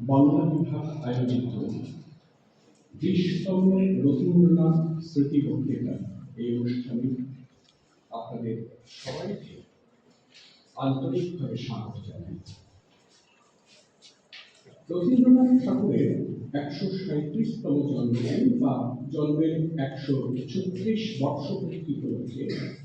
বাংলা বিভাগ আয়োজিত বিশতম রবীন্দ্রনাথ স্মৃতি বক্তৃতা এই অনুষ্ঠানে আপনাদের সবাইকে আন্তরিকভাবে স্বাগত জানাই। রবীন্দ্রনাথ ঠাকুরের একশো সাঁত্রিশতম জন্মদিন বা জন্মের একশো ছত্রিশ বর্ষপূর্তি উপলক্ষে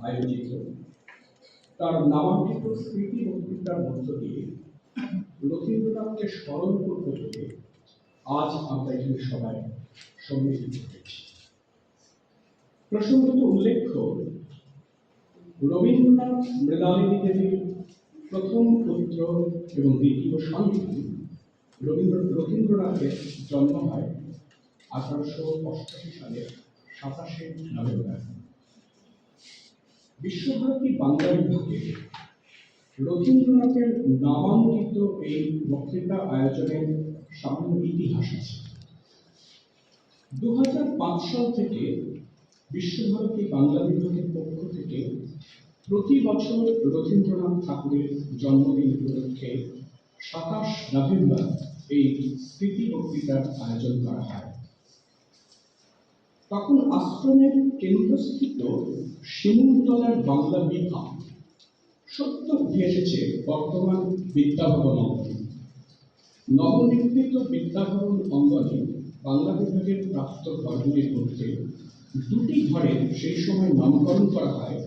আয়োজিত তার নামাঙ্কিত স্মৃতি বক্তৃতার মধ্য দিয়ে রবীন্দ্রনাথকে স্মরণ করতে পেরে আজ আমরা এখানে সবাই সম্মিলিত হয়েছি। প্রসঙ্গত উল্লেখ্য, রবীন্দ্রনাথ মৃণালিনী দেবীর প্রথম পুত্র এবং দ্বিতীয় সন্তান রবীন্দ্র রবীন্দ্রনাথের জন্ম হয় আঠারোশো অষ্টাশি সালের সাতাশে নভেম্বর। বিশ্বভারতী বাংলা বিভাগে রবীন্দ্রনাথের নামাঙ্কিত এই বক্তৃতা আয়োজনের সামান্য ইতিহাস আছে। দু সাল থেকে বিশ্বভারতী বাংলা বিভাগের পক্ষ থেকে প্রতি বছর রবীন্দ্রনাথ ঠাকুরের জন্মদিন উপলক্ষে সাতাশ নভেম্বর এই স্মৃতি বক্তৃতার আয়োজন করা হয়। তখন আশ্রমের কেন্দ্রস্থিত শিমুলতলার বাংলা বিভাগ সত্য উঠে এসেছে বর্তমান বিদ্যাভবন অঙ্গনে নবনির্মিত বিদ্যাভবন অঙ্গনে বাংলা বিভাগের প্রাপ্ত ঘরগুলির মধ্যে দুটি ঘরে সেই সময় নামকরণ করা হয়,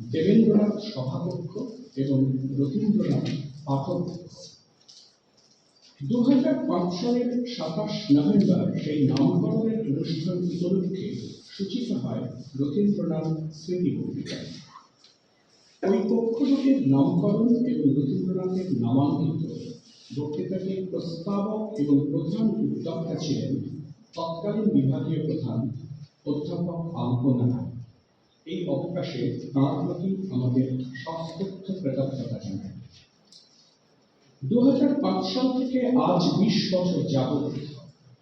দেবেন্দ্রনাথ সভাকক্ষ এবং রবীন্দ্রনাথ পাঠক দু হাজার পাঁচ সালের সাতাশ নভেম্বর সেই নামকরণের অনুষ্ঠান উপলক্ষে সূচিত হয় রবীন্দ্রনাথ স্মৃতি পত্রিকা ওই কক্ষ দুটির নামকরণ এবং রবীন্দ্রনাথের নামাঙ্কিত বক্তৃতাকে প্রস্তাবক এবং প্রধান উদ্যোক্তা ছিলেন তৎকালীন বিভাগীয় প্রধান অধ্যাপক আলপনা রায়। এই অবকাশে তাঁর প্রতি আমাদের সস্তর্থ কৃতজ্ঞতা জানাই দু সাল থেকে আজ বিশ বছর যাবৎ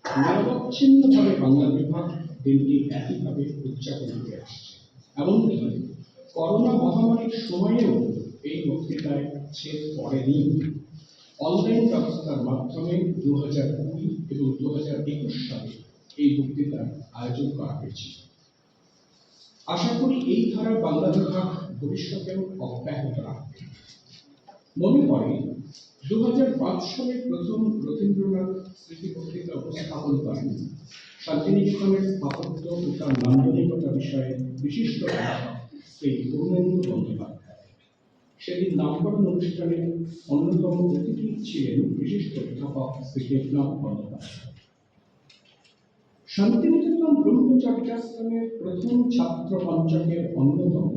নিরবচ্ছিন্নভাবে বাংলা বিভাগ দিনটি একইভাবে উদযাপন করে আসছে এমনকি সময়েও এই বক্তৃতায় ছেদ পড়েনি অনলাইন ব্যবস্থার মাধ্যমে দু হাজার কুড়ি এবং দু হাজার একুশ সালে এই বক্তৃতার আয়োজন করা হয়েছে। আশা করি এই ধারা বাংলা বিভাগ ভবিষ্যতেও অব্যাহত রাখবে। মনে পড়ে দু হাজার পাঁচ সালে প্রথম রবীন্দ্রনাথ স্মৃতি পত্রিকা উপস্থাপন করেন। শান্তিনিকেতনের স্থাপত্য ও তার নান্দনিকতা বিষয়ে বিশিষ্ট লেখক শ্রী পূর্ণেন্দু বন্দ্যোপাধ্যায়। সেদিন নামকরণ অনুষ্ঠানে অন্যতম অতিথি ছিলেন বিশিষ্ট অধ্যাপক শ্রী দেবনাথ বন্দ্যোপাধ্যায়। শান্তিনিকেতন ব্রহ্মচর্যাশ্রমের প্রথম ছাত্র পঞ্চকের অন্যতম।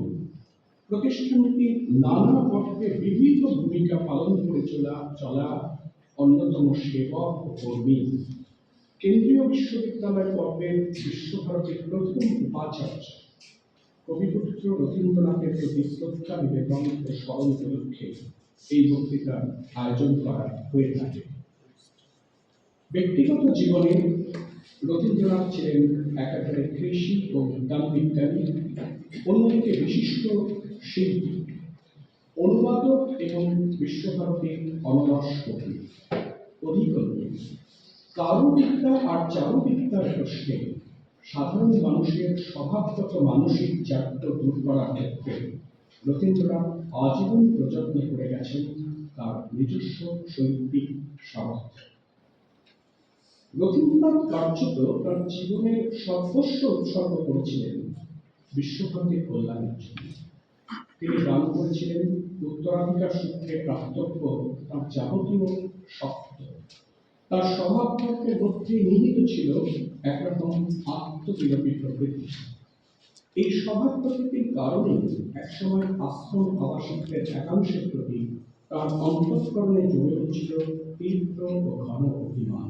প্রতিষ্ঠানটি নানা পর্বে বিবিধ ভূমিকা পালন করে চলা চলা অন্যতম সেবক ও কর্মী। কেন্দ্রীয় বিশ্ববিদ্যালয় পর্বের বিশ্বভারতীর প্রথম উপাচার্য। কবিপুত্র রবীন্দ্রনাথের প্রতি শ্রদ্ধা, নিবেদন ও স্মরণ উপলক্ষে এই বক্তৃতার আয়োজন করা হয়ে থাকে। ব্যক্তিগত জীবনে রবীন্দ্রনাথ ছিলেন একাধারে কৃষি ও বিজ্ঞান বিজ্ঞানী অন্যদিকে বিশিষ্ট শিল্পী, অনুবাদক এবং বিশ্বভারতীর অনরস কবি, অধিকল্পী। কারুবিদ্যা আর চারুবিদ্যার প্রশ্নে সাধারণ মানুষের স্বভাবগত মানসিক জাগ্রত দূর করার ক্ষেত্রে রবীন্দ্রনাথ আজীবন প্রযত্ন করে গেছেন তার নিজস্ব শৈল্পিক সামর্থ্য। রবীন্দ্রনাথ কার্যত তার জীবনের সর্বস্ব উৎসর্গ করেছিলেন বিশ্বভারতীর কল্যাণের জন্য। তিনি দান করেছিলেন উত্তরাধিকার সূত্রে প্রাপ্তব্য তার যাবতীয় শক্ত। তার স্বভাবতত্ত্বের মধ্যে নিহিত ছিল একরকম আত্মবিরোধী প্রকৃতি এই স্বভাব প্রকৃতির কারণে একসময় আশ্রম আবাসিকদের একাংশের প্রতি তার অন্তঃকরণে জমে উঠছিল তীব্র ও ঘন অভিমান।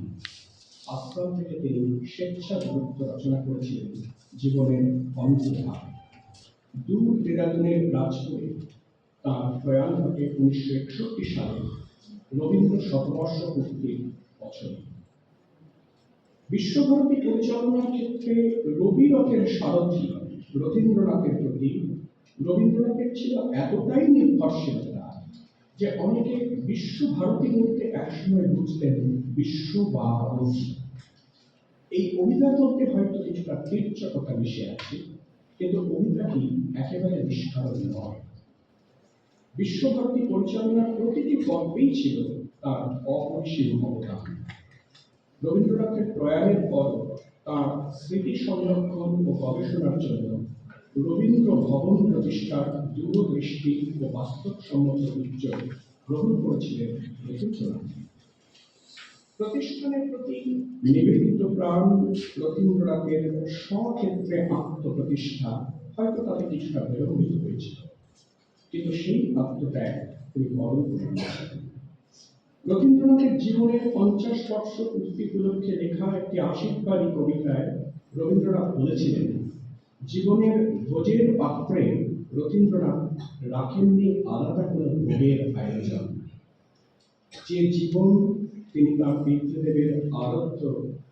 আশ্রম থেকে তিনি স্বেচ্ছা গুরুত্ব রচনা করেছিলেন জীবনের অন্তর্ভাগ দূর দেরাদুনের রাজপুরে তার প্রয়াণ ঘটে উনিশশো একষট্টি সালে রবীন্দ্র শতবর্ষ পূর্তির বছরে বিশ্বভারতী পরিচালনার ক্ষেত্রে রবিরথের সারথি রবীন্দ্রনাথের প্রতি। রবীন্দ্রনাথের ছিল এতটাই নির্ভরশীলতা যে অনেকে বিশ্বভারতী বলতে একসময় বুঝতেন বিশ্ব বা এই মধ্যে হয়তো কিছুটা তীর্যকতা মিশে আছে, কিন্তু কবিতাটি একেবারে নিষ্কারণ নয়। বিশ্বভারতী পরিচালনার প্রতিটি পর্বেই ছিল তার অপরিসীম অবদান। রবীন্দ্রনাথের প্রয়াণের পর তার স্মৃতি সংরক্ষণ ও গবেষণার জন্য রবীন্দ্র ভবন প্রতিষ্ঠার দূরদৃষ্টি ও বাস্তবসম্মত উদ্যোগ গ্রহণ করেছিলেন রবীন্দ্রনাথ। প্রতিষ্ঠানের প্রতি নিবেদিত প্রাণ রবীন্দ্রনাথের স্বক্ষেত্রে আত্মপ্রতিষ্ঠা হয়তো তাতে কিছুটা বিলম্বিত হয়েছিল, কিন্তু সেই আত্মত্যাগ তিনি বরণ করে রবীন্দ্রনাথের জীবনের পঞ্চাশ বর্ষ পূর্তি উপলক্ষে লেখা একটি আশীর্বাদী কবিতায় রবীন্দ্রনাথ বলেছিলেন, জীবনের ভোজের পাত্রে রবীন্দ্রনাথ রাখেননি আলাদা কোনো ভোগের আয়োজন। যে জীবন তিনি তার পিতৃদেবের আরত্য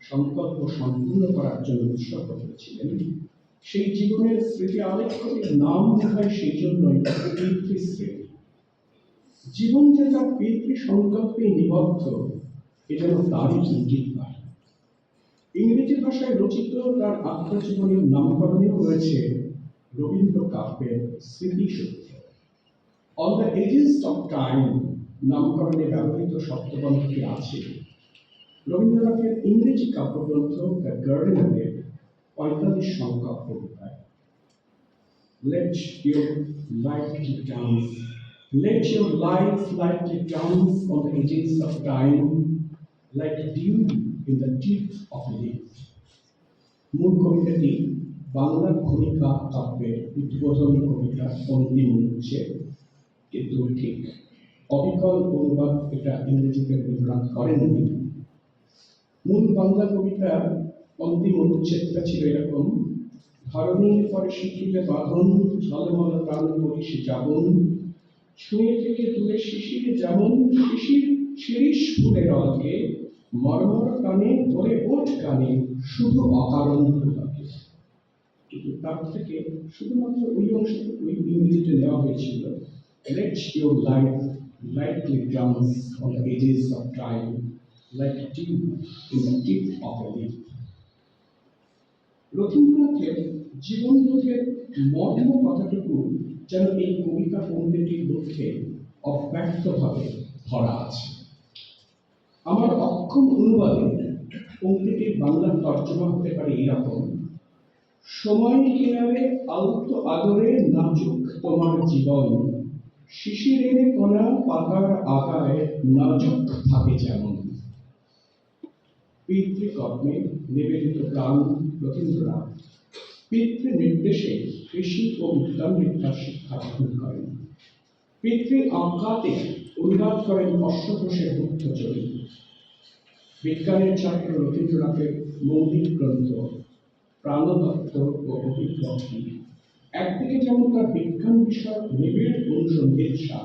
সংকল্প সম্পূর্ণ করার জন্য উৎসর্গ করেছিলেন, সেই জীবনের স্মৃতি আলেখ্যটির নাম হয় সেই জন্যই পিতৃস্মৃতি জীবন যে তার পিতৃ সংকল্পে নিবদ্ধ এ যেন তারই ইঙ্গিত পায়। ইংরেজি ভাষায় রচিত তার আত্মজীবনীর নামকরণেও রয়েছে রবীন্দ্র কাব্যের স্মৃতিসূত্র on the ages of time নামকরণে ব্যবহৃত শব্দবন্ধটি আছে। রবীন্দ্রনাথের ইংরেজি কাব্যগ্রন্থ দ্য গার্ডেনের পঁয়তাল্লিশ সংখ্যক কবিতায় Let your lightly dance, let your life lightly dance on the edges of time, like dew in the teeth of leaf. মূল কবিতাটি বাংলা ভূমিকা কাব্যের উদ্বোধন কবিতা অন্তিম অনুচ্ছেদ কিন্তু ঠিক অবিকল অনুবাদ এটা ইংরেজিতে রবীন্দ্রনাথ করেননি। মূল বাংলা কবিতা অন্তিম অনুচ্ছেদটা ছিল এরকম। ধরণীর পরে শিখিলে বাঁধন ঝলমল প্রাণ করিস যাবন ছুঁয়ে থেকে দূরে শিশিরে যেমন শিশির শিরিষ ফুলের অলকে মর্মর কানে ধরে ওঠ কানে শুধু অকারণ ফুলকে কিন্তু তার থেকে শুধুমাত্র ওই ইংরেজিতে নেওয়া হয়েছিল on the edges of time, like dew in the tip of a leaf. রবীন্দ্রনাথের জীবনবোধের মর্ম কথাটুকু যেন এই কবিতা পণ্ডিটির মধ্যে অব্যক্তভাবে ধরা আছে। আমার অক্ষম অনুবাদে পঙ্ক্তিটির বাংলা তর্জমা হতে পারে এরকম, সময় কিনারে আলতো আদরে নাজুক তোমার জীবন শিশিরের কণা পাতার আগায় নাজুক থাকে যেমন। পিতৃকর্মে নিবেদিত প্রাণ রবীন্দ্রনাথ। পিতৃ নির্দেশে কৃষি ও বিজ্ঞান বিদ্যার শিক্ষা গ্রহণ করেন। পিতৃ আজ্ঞাতে অনুবাদ করেন অশ্বঘোষের বুদ্ধচরিত বিজ্ঞানের ছাত্র রবীন্দ্রনাথের মৌলিক গ্রন্থ প্রাণতত্ত্ব ও অভিব্যক্তি একদিকে যেমন তার বিজ্ঞান বিষয়ক নিবিড় অনুসন্ধিৎসা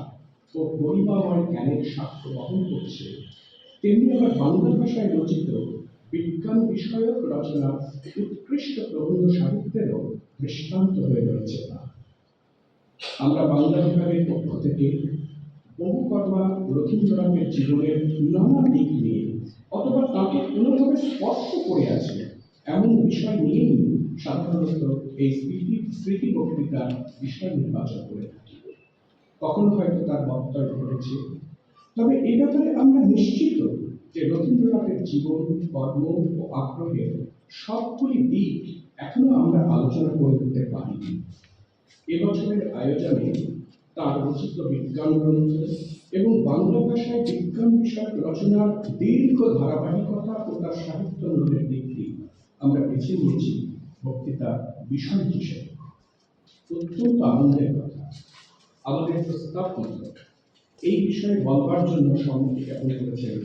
ও গরিমাময় জ্ঞানের সাক্ষ্য বহন করছে, তেমনি আবার বাংলা ভাষায় রচিত বিজ্ঞান বিষয়ক রচনা উৎকৃষ্ট প্রবন্ধ সাহিত্যেরও দৃষ্টান্ত হয়ে রয়েছে তা। আমরা বাংলা বিভাগের পক্ষ থেকে বহু কর্মা রবীন্দ্রনাথের জীবনের নানা দিক নিয়ে অথবা তাকে কোনোভাবে স্পর্শ করে আছে এমন বিষয় নিয়েই সাধারণত এই স্মৃতি স্মৃতি বক্তৃতার বিষয় নির্বাচন করে থাকি। কখনো হয়তো তার বক্তব্য ঘটেছে, তবে এই ব্যাপারে আমরা নিশ্চিত যে রবীন্দ্রনাথের জীবন, কর্ম ও আগ্রহের সবগুলি দিক এখনও আমরা আলোচনা করে উঠতে পারিনি। এবছরের আয়োজনে তার রচিত বিজ্ঞান গ্রন্থ এবং বাংলা ভাষায় বিজ্ঞান বিষয়ক রচনার দীর্ঘ ধারাবাহিকতা ও তার সাহিত্য নোটের দিকটি আমরা বেছে নিয়েছি বক্তৃতার বিষয় হিসেবে। অত্যন্ত আনন্দের কথা। আমাদের প্রস্তাব এই বিষয়ে বলবার জন্য সম্মতি জ্ঞাপন করেছেন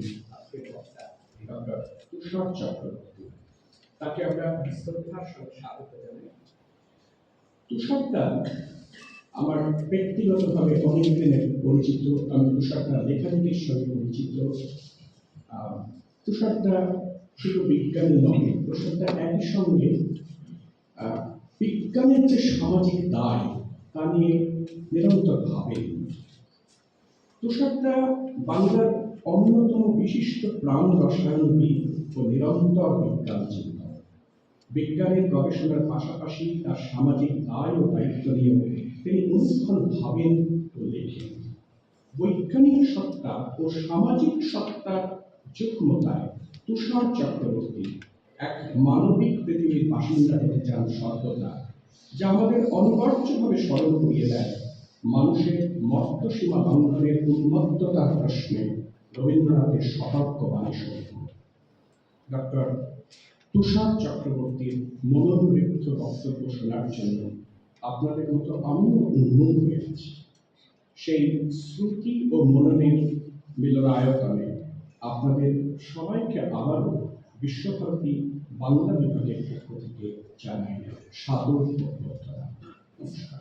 তুষার চক্রবর্তী তাকে আমরা শ্রদ্ধার সঙ্গে স্বাগত জানাই তুষারটা আমার ব্যক্তিগতভাবে অনেক দিনের পরিচিত, আমি তুষারটা লেখালেখির সঙ্গে পরিচিত তুষারটা শুধু বিজ্ঞানী নয় তুষারটা একই সঙ্গে বিজ্ঞানের যে সামাজিক দায়, তা নিয়ে নিরন্তর ভাবেন। তুষারটা বাংলার অন্যতম বিশিষ্ট প্রাণ রসায়নবিদ ও নিরন্তর বিজ্ঞান চিন্তক বিজ্ঞানের গবেষণার পাশাপাশি তার সামাজিক দায় ও দায়িত্ব নিয়ে তিনি অনুক্ষণ ভাবেন ও লেখেন। বৈজ্ঞানিক সত্তা ও সামাজিক সত্তার যুগ্মতায় তুষার চক্রবর্তী এক মানবিক পৃথিবীর বাসিন্দা হতে চান সর্বদা যা আমাদের অনিবার্যভাবে স্মরণ করিয়ে দেয় মানুষের মর্তসীমা লঙ্ঘনের উন্মত্ততার প্রশ্নে। রবীন্দ্রনাথের সতর্ক বাণী ডক্টর তুষার চক্রবর্তীর মনোনৃত্য বক্তব্য শোনার জন্য আপনাদের মতো আমিও উন্মুখ হয়ে আছি। সেই শ্রুতি ও মননের মিলনায়তনে আপনাদের সবাইকে আবারও বিশ্বভারতী বাংলা বিভাগের পক্ষ থেকে জানাই সাদর অভ্যর্থনা। নমস্কার।